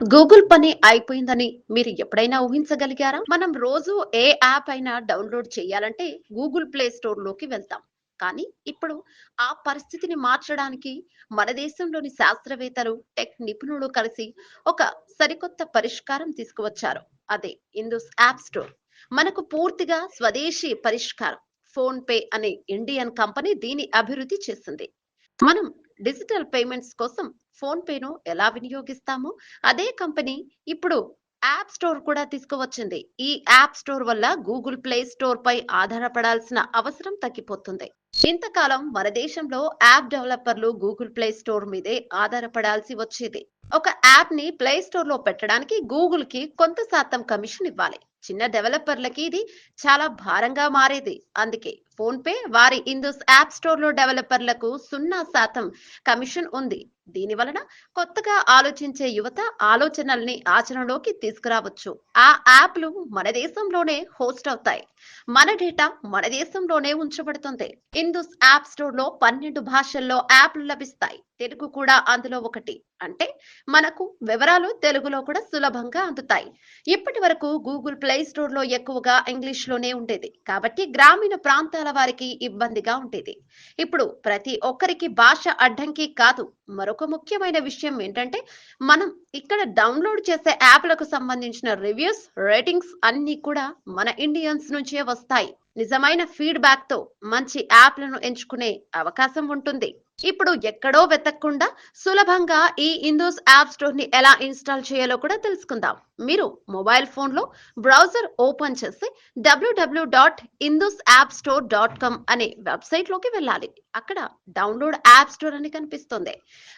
Google పని అయిపోయిందని మీరు ఎప్పుడైనా ఊహించగలిగారా? మనం రోజు ఏ యాప్ అయినా డౌన్లోడ్ చేయాలంటే గూగుల్ ప్లే స్టోర్లోకి వెళ్తాం. కానీ ఇప్పుడు ఆ పరిస్థితిని మార్చడానికి మన దేశంలోని శాస్త్రవేత్తలు టెక్ నిపుణులు కలిసి ఒక సరికొత్త పరిష్కారం తీసుకువచ్చారు. అదే ఇందుస్ యాప్ స్టోర్. మనకు పూర్తిగా స్వదేశీ పరిష్కారం. ఫోన్ పే అనే ఇండియన్ కంపెనీ దీని అభివృద్ధి చేసింది. మనం డిజిటల్ పేమెంట్స్ కోసం ఫోన్ పేను ఎలా వినియోగిస్తామో? అదే కంపెనీ ఇప్పుడు యాప్ స్టోర్ కూడా తీసుకువచ్చింది. ఈ యాప్ స్టోర్ వల్ల గూగుల్ ప్లే స్టోర్ పై ఆధారపడాల్సిన అవసరం తగ్గిపోతుంది. ఇంతకాలం మన దేశంలో యాప్ డెవలపర్లు గూగుల్ ప్లే స్టోర్ మీదే ఆధారపడాల్సి వచ్చేది. ఒక యాప్ని ప్లే స్టోర్లో పెట్టడానికి గూగుల్కి కొంత శాతం కమిషన్ ఇవ్వాలి. చిన్న డెవలపర్లకి ఇది చాలా భారంగా మారేది. అందుకే ఫోన్ పే వారి ఇందుస్ యాప్ స్టోర్లో డెవలపర్లకు సున్నా శాతం కమిషన్ ఉంది. దీని వలన కొత్తగా ఆలోచించే యువత ఆలోచనల్ని ఆచరణలోకి తీసుకురావచ్చు. ఆ యాప్లు మన దేశంలోనే హోస్ట్ అవుతాయి. మన డేటా మన దేశంలోనే ఉంచబడుతుంది. ఇందుస్ యాప్ స్టోర్లో పన్నెండు భాషల్లో యాప్లు లభిస్తాయి. తెలుగు కూడా అందులో ఒకటి. అంటే మనకు వివరాలు తెలుగులో కూడా సులభంగా అందుతాయి. ఇప్పటి వరకు గూగుల్ ప్లే స్టోర్లో ఎక్కువగా ఇంగ్లీష్లోనే ఉండేది. కాబట్టి గ్రామీణ ప్రాంతాల వారికి ఇబ్బందిగా ఉండేది. ఇప్పుడు ప్రతి ఒక్కరికి భాష అడ్డంకి కాదు. మరొక ముఖ్యమైన విషయం ఏంటంటే మనం ఇక్కడ డౌన్లోడ్ చేసే యాప్లకు సంబంధించిన రివ్యూస్ రేటింగ్స్ అన్ని కూడా మన ఇండియన్స్ నుంచే వస్తాయి. నిజమైన ఫీడ్బ్యాక్తో మంచి యాప్లను ఎంచుకునే అవకాశం ఉంటుంది. ఇప్పుడు ఎక్కడో వెతకకుండా సులభంగా ఈ ఇందోస్ యాప్ స్టోర్ని ఎలా ఇన్స్టాల్ చేయాలో కూడా తెలుసుకుందాం. మీరు మొబైల్ ఫోన్లో బ్రౌజర్ ఓపెన్ చేసి WWW dot Indus app store dot com అనే వెబ్సైట్లోకి వెళ్ళాలి. అక్కడ డౌన్లోడ్ యాప్ స్టోర్ అని కనిపిస్తుంది.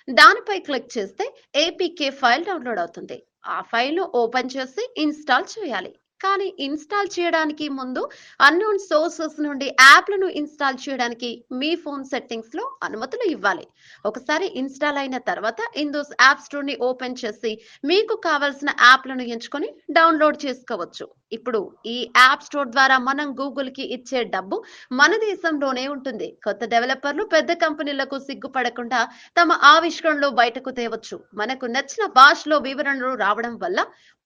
దానిపై క్లిక్ చేస్తే ఏపీకే ఫైల్ డౌన్లోడ్ అవుతుంది. ఆ ఫైల్ ఓపెన్ చేసి ఇన్స్టాల్ చేయాలి. కానీ ఇన్స్టాల్ చేయడానికి ముందు అన్నోన్ సోర్సెస్ నుండి యాప్లను ఇన్స్టాల్ చేయడానికి మీ ఫోన్ సెట్టింగ్స్లో అనుమతులు ఇవ్వాలి. ఒకసారి ఇన్స్టాల్ అయిన తర్వాత ఇందోస్ యాప్ స్టోర్ని ఓపెన్ చేసి మీకు కావాల్సిన యాప్లను ఎంచుకొని డౌన్లోడ్ చేసుకోవచ్చు. ఇప్పుడు ఈ యాప్ స్టోర్ ద్వారా మనం గూగుల్కి ఇచ్చే డబ్బు మన దేశంలోనే ఉంటుంది. కొత్త డెవలపర్లు పెద్ద కంపెనీలకు సిగ్గుపడకుండా తమ ఆవిష్కరణలు బయటకు తేవచ్చు. మనకు నచ్చిన భాషలో వివరణలు రావడం వల్ల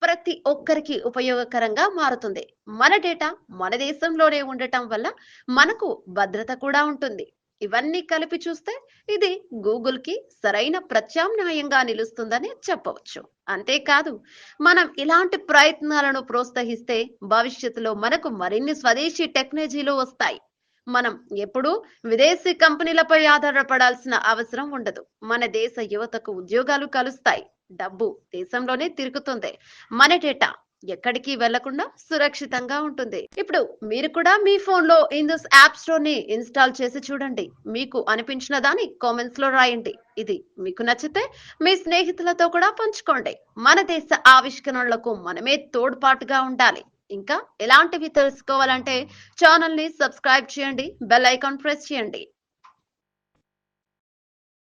ప్రతి ఒక్కరికి ఉపయోగకరంగా మారుతుంది. మన డేటా మన దేశంలోనే ఉండటం వల్ల మనకు భద్రత కూడా ఉంటుంది. ఇవన్నీ కలిపి చూస్తే ఇది గూగుల్కి సరైన ప్రత్యామ్నాయంగా నిలుస్తుందని చెప్పవచ్చు. అంతేకాదు మనం ఇలాంటి ప్రయత్నాలను ప్రోత్సహిస్తే భవిష్యత్తులో మనకు మరిన్ని స్వదేశీ టెక్నాలజీలు వస్తాయి. మనం ఎప్పుడూ విదేశీ కంపెనీలపై ఆధారపడాల్సిన అవసరం ఉండదు. మన దేశ యువతకు ఉద్యోగాలు కలుస్తాయి. డబ్బు దేశంలోనే తిరుగుతుంది. మన డేటా ఎక్కడికి వెళ్ళకుండా సురక్షితంగా ఉంటుంది. ఇప్పుడు మీరు కూడా మీ ఫోన్లో ఇందస్ యాప్ స్టోర్ని ఇన్స్టాల్ చేసి చూడండి. మీకు అనిపించిన దాన్ని కామెంట్స్లో రాయండి. ఇది మీకు నచ్చితే మీ స్నేహితులతో కూడా పంచుకోండి. మన దేశ ఆవిష్కరణలకు మనమే తోడ్పాటుగా ఉండాలి. ఇంకా ఎలాంటివి తెలుసుకోవాలంటే ఛానల్ని సబ్స్క్రైబ్ చేయండి. బెల్ ఐకాన్ ప్రెస్ చేయండి.